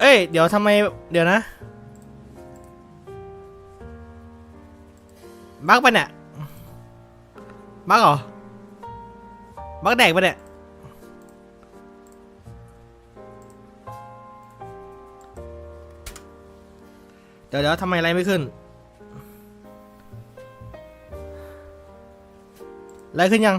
เอ้ย เดี๋ยวทำไม เดี๋ยวนะบักปะเนี่ยบักเหรอบักแดกปะเนี่ยเดี๋ยวเดี๋ยวทำไมอะไรไม่ขึ้นอะไรขึ้นยัง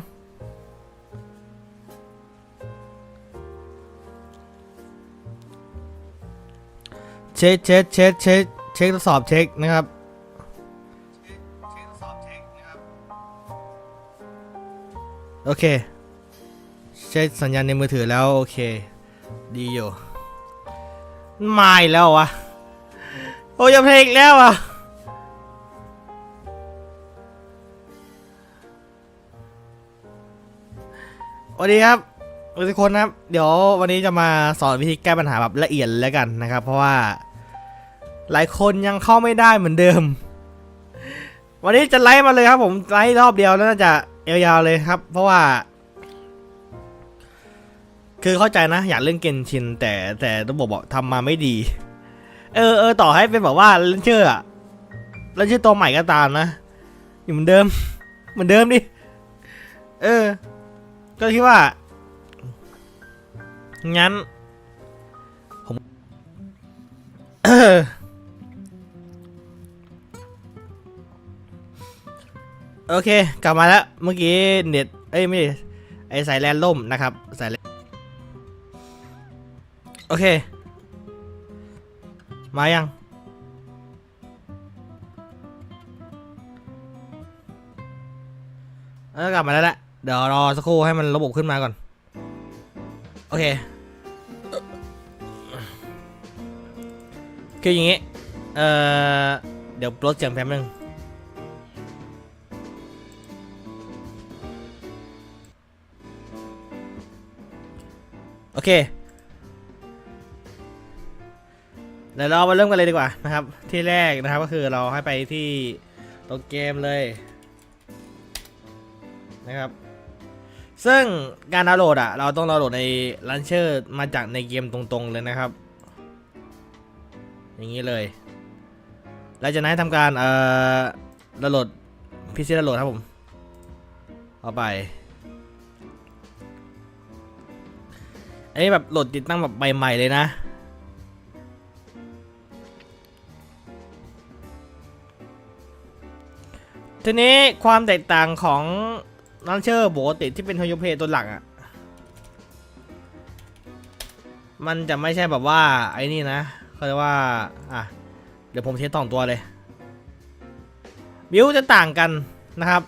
เช็คเช็คเช็คเช็คเช็คทดสอบเช็คนะครับโอเคเช็คสัญญาณในมือถือแล้ว โอเค ดีอยู่มาอีกแล้ววะโอ้ยเพลงอีกแล้วอะสวัสดีครับทุกคนนะครับ เดี๋ยววันนี้จะมาสอนวิธีแก้ปัญหาแบบละเอียดแล้วกันนะครับ เพราะว่า หลายคนยังเข้าไม่ได้เหมือนเดิม วันนี้จะไลฟ์มาเลยครับผมไลฟ์รอบเดียวแล้วน่าจะยาวๆเลยครับ เพราะว่า คือเข้าใจนะ อยากเล่นเกนชิน แต่แต่ต้องบอกบอกทำมาไม่ดี เออเออต่อให้เป็นแบบว่าเล่นเชื่ออะเล่นเชื่อตัวใหม่ก็ตามนะอยู่เหมือนเดิม เหมือนเดิมดิเออ ก็คิดว่า งั้น ผม โอเค กลับมาแล้ว เมื่อกี้เน็ต เอ้ยไม่ไอสายแลนล่มนะครับ สายแลนโอเค มายังเออกลับมาแล้วแหละ เดี๋ยวรอสักครู่ให้มันระบบขึ้นมาก่อน โอเคคืออย่างงี้ เอ่อ เดี๋ยวลดเสียงแป๊บนึง เค เดี๋ยวเรามาเริ่มกันเลยดีกว่านะครับ ที่แรกนะครับก็คือเราให้ไปที่ตัวเกมเลยนะครับ ซึ่งการดาวน์โหลดอะ เราต้องดาวน์โหลดในลันเชอร์มาจากในเกมตรงๆเลยนะครับ อย่างนี้เลยเราจะนั้นทำการเอ่อดาวน์โหลดพีซีดาวน์โหลดครับผม เอาไป อันนี้แบบโหลดติดตั้งแบบใหม่ๆเลยนะ ทีนี้ความแตกต่างของลันเชอร์ปกติที่เป็นโฮโยเพตัวหลักอะ่ะ มันจะไม่ใช่แบบว่าไอ้นี่นะเขาเรียกว่า อะ เดี๋ยวผมเทสสองตัวเลย บิวจะต่างกันนะครับ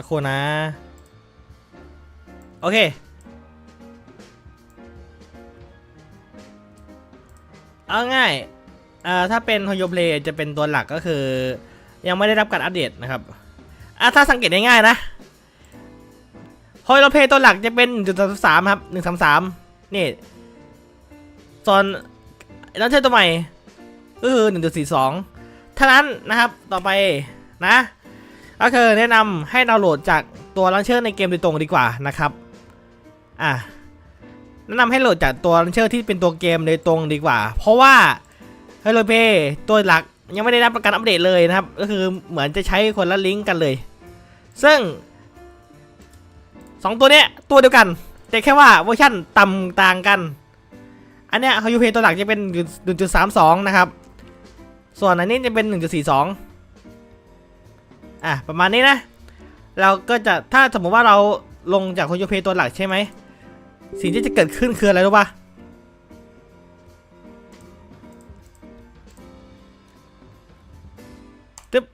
สักครู่นะ โอเค เอาง่ายอ่อถ้าเป็นฮ o โยเพลจะเป็นตัวหลักก็คือ ยังไม่ได้รับการอัปเดตนะครับอะถ้าสังเกตง่ายๆนะฮ o โยเพลตัวหลักจะเป็น1.33ครับ133นี่ส่วนแล้วเช่ตัวใหม่ก็คือ1.42เท่านั้นนะครับต่อไปนะ ก็คือแนะนำให้ดาวน์โหลดจากตัวลันเชอร์ในเกมโดยตรงดีกว่านะครับอะแนะนำให้โหลดจากตัวลันเชอร์ที่เป็นตัวเกมโดยตรงดีกว่า เพราะว่า Hello p a y ตัวหลักยังไม่ได้รับประกันอัปเดตเลยนะครับ ก็คือเหมือนจะใช้คนละลิงก์กันเลย ซึ่ง 2 ตัวเนี้ยตัวเดียวกัน แต่แค่ว่าเวอร์ชันต่ำต่างกัน อันเนี้ย Hello p a y ตัวหลักจะเป็น 1.32 นะครับ ส่วนอันนี้จะเป็น 1.42 อะประมาณนี้นะ เราก็จะถ้าสมมติว่าเราลงจากโฮโยเพตัวหลักใช่ไหม สิ่งที่จะเกิดขึ้นคืออะไรรู้ปะตึ๊บ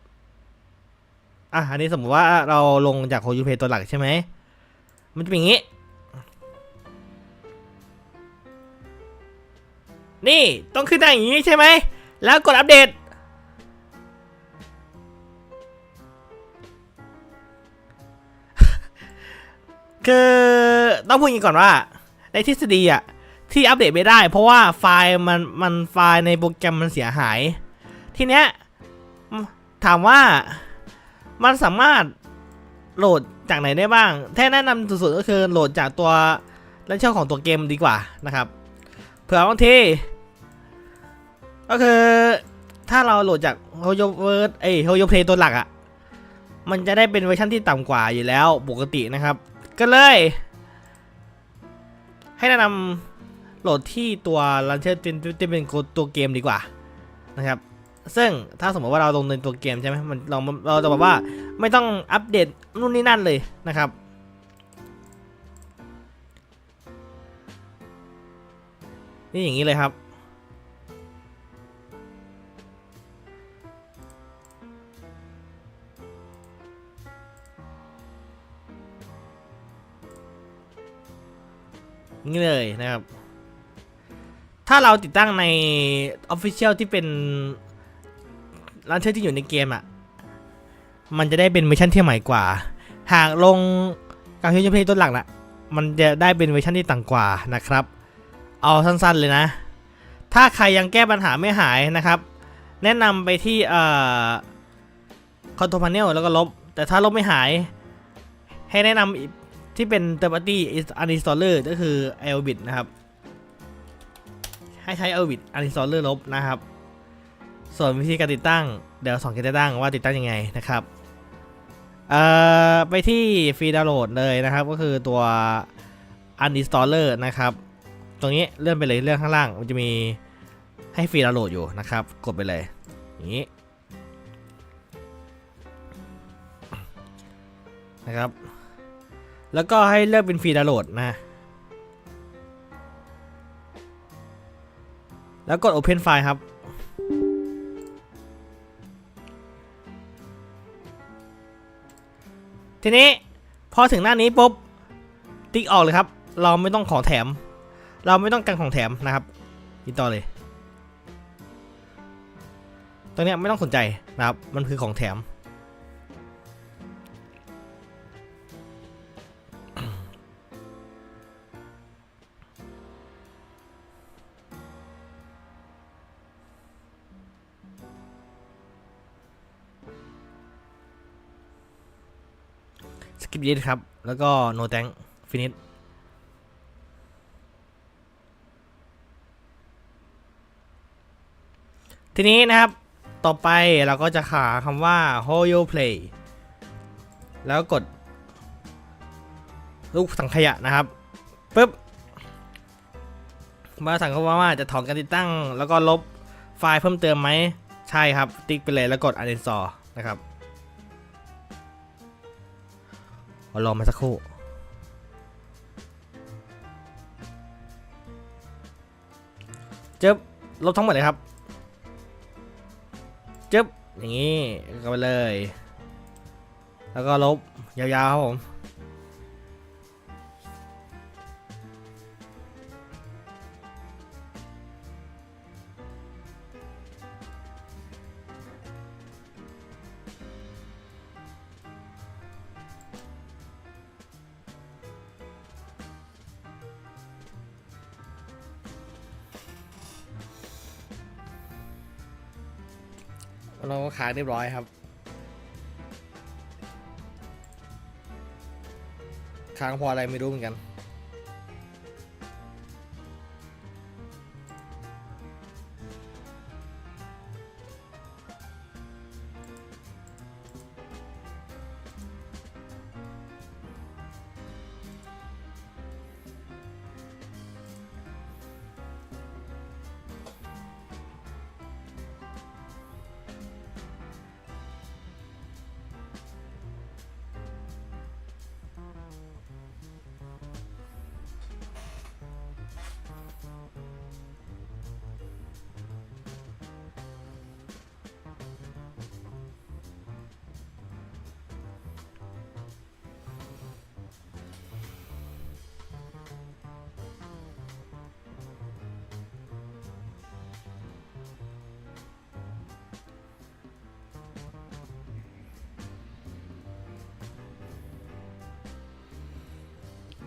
อะอันนี้สมมติว่าเราลงจากโฮโยเพตัวหลักใช่ไหม มันจะเป็นอย่างนี้ นี่ต้องขึ้นได้อย่างนี้ใช่ไหม แล้วกดอัปเดต คือต้องพูดอย่างนี้ก่อนว่า ในทฤษฎีอะที่อัปเดตไม่ได้ เพราะว่าไฟล์มันมันไฟล์ในโปรแกรมมันเสียหาย ทีเนี้ยถามว่ามันสามารถโหลดจากไหนได้บ้าง แท้แนะนำสุดๆก็คือโหลดจากตัวลันเชอร์ของตัวเกมดีกว่านะครับ เผื่อบางทีก็คือถ้าเราโหลดจากโฮโยเวิร์ดเอ้โฮโยเพลตัวหลักอะ่ะ มันจะได้เป็นเวอร์ชันที่ต่ำกว่าอยู่แล้วปกตินะครับ ก็เลย ให้แนะนำโหลดที่ตัวลันเชอร์ที่เป็นตัวเกมดีกว่านะครับ ซึ่งถ้าสมมติว่าเราลงในตัวเกมใช่ไหมมันเราเราจะบอกว่าไม่ต้องอัปเดตนู่นนี่นั่นเลยนะครับนี่อย่างนี้เลยครับ นี่เลยนะครับ ถ้าเราติดตั้งใน Official ที่เป็นร้านเชื่อที่อยู่ในเกมอะ มันจะได้เป็นเวอร์ชันที่ใหม่กว่า หากลงการใช้เพลย์ต้นหลักนะมันจะได้เป็นเวอร์ชันที่ต่างกว่านะครับ เอาสั้นๆเลยนะ ถ้าใครยังแก้ปัญหาไม่หายนะครับ แนะนำไปที่เอ่อคอนโทรพาเนลแล้วก็ลบ แต่ถ้าลบไม่หาย ให้แนะนำ ที่เป็น third party uninstaller ก็คือ l b i t นะครับ ให้ใช้ l b i t uninstaller ลบนะครับ ส่วนวิธีการติดตั้ง เดี๋ยวสอนการติดตั้งว่าติดตั้งยังไงนะครับไปที่ฟรีดาวน์โหลดเลยนะครับ ก็คือตัว uninstaller นะครับ ตรงนี้เลื่อนไปเลยเลื่อนข้างล่าง มันจะมีให้ฟรีดาวน์โหลดอยู่นะครับ กดไปเลยอย่างนี้นะครับ แล้วก็ให้เลือกเป็นฟรีดาวน์โหลดนะ แล้วกด Open File ครับ ทีนี้พอถึงหน้านี้ปุ๊บ ติ๊กออกเลยครับ เราไม่ต้องของแถม เราไม่ต้องการของแถมนะครับอีกต่อเลย ตรงนี้ไม่ต้องสนใจนะครับ มันคือของแถม กิปเยสครับ แล้วก็ no thank finish ทีนี้นะครับ ต่อไปเราก็จะหาคำว่า Hoyo Play แล้วกด ลูกสังขยะนะครับปึ๊บมาสั่งเขาว่าจะถอนการติดตั้ง แล้วก็ลบไฟล์เพิ่มเติมไหม ใช่ครับ ติ๊กไปเลยแล้วกด uninstall นะครับ รอมาสักครู่เจ็บลบทั้งหมดเลยครับเจ็บอย่างนี้ก็ไปเลย แล้วก็ลบยาวๆครับผม เราก็ค้างเรียบร้อยครับ ค้างพออะไรไม่รู้เหมือนกัน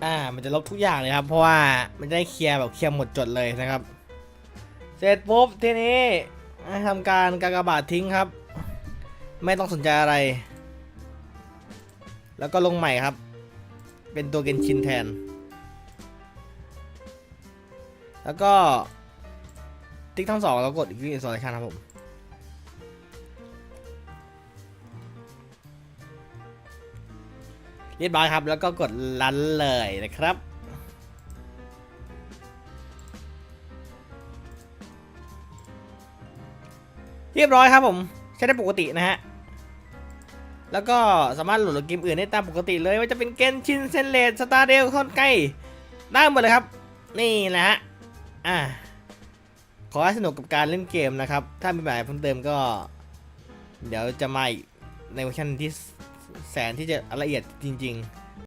อ่า มันจะลบทุกอย่างเลยครับ เพราะว่ามันได้เคลียร์แบบเคลียร์หมดจดเลยนะครับ เสร็จปุ๊บทีนี้ทำการกากบาททิ้งครับ ไม่ต้องสนใจอะไร แล้วก็ลงใหม่ครับ เป็นตัวเกนชินแทน แล้วก็ติ๊กทั้งสองแล้วกดอีกที่อินสอลเลชันครับผม เรียบร้อยครับ แล้วก็กดรันเลยนะครับเรียบร้อยครับผมใช้ได้ปกตินะฮะ แล้วก็สามารถโหลดเกมอื่นได้ตามปกติเลยว่าจะเป็นเกนชินเซนเลดสตาร์เดลคอนไกได้หมดเลยครับ นี่แหละฮะอ่าขอให้สนุกกับการเล่นเกมนะครับ ถ้ามีแบบเพิ่มเติมก็ เดี๋ยวจะมาในเวอร์ชันที่ แสนที่จะละเอียดจริง